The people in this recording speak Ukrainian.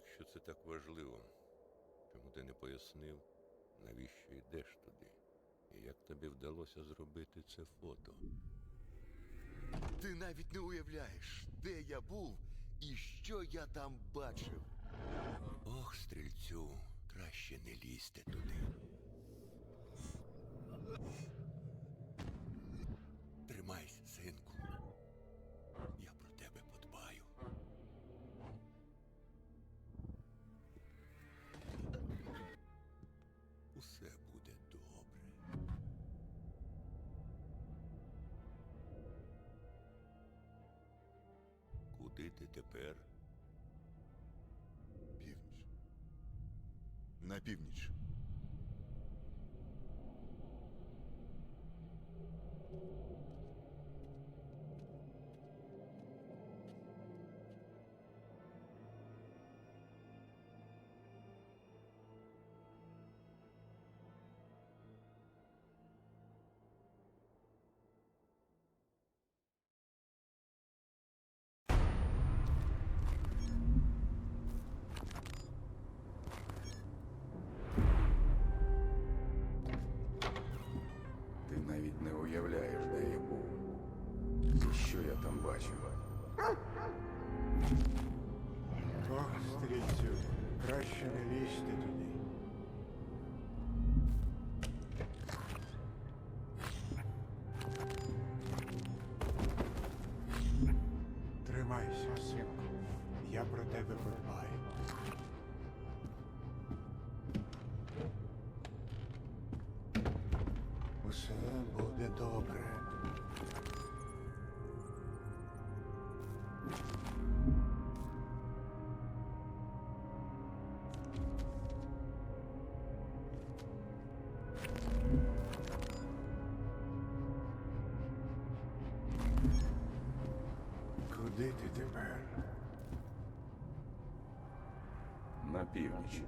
це так важливо? Чому ти не пояснив, навіщо йдеш туди? І як тобі вдалося зробити це фото? Ти навіть не уявляєш, де я був і що я там бачив. Ох, стрільцю, краще не лізьте туди. Куди ти тепер? Північ. На північ. Ти навіть не уявляєш, де я був. І що я там бачив. Ох, стрільцю, краще не лізьте туди. Тримайся, синку. Я про тебе подбаю. Усе буде добре. Куди ти тепер? На північ.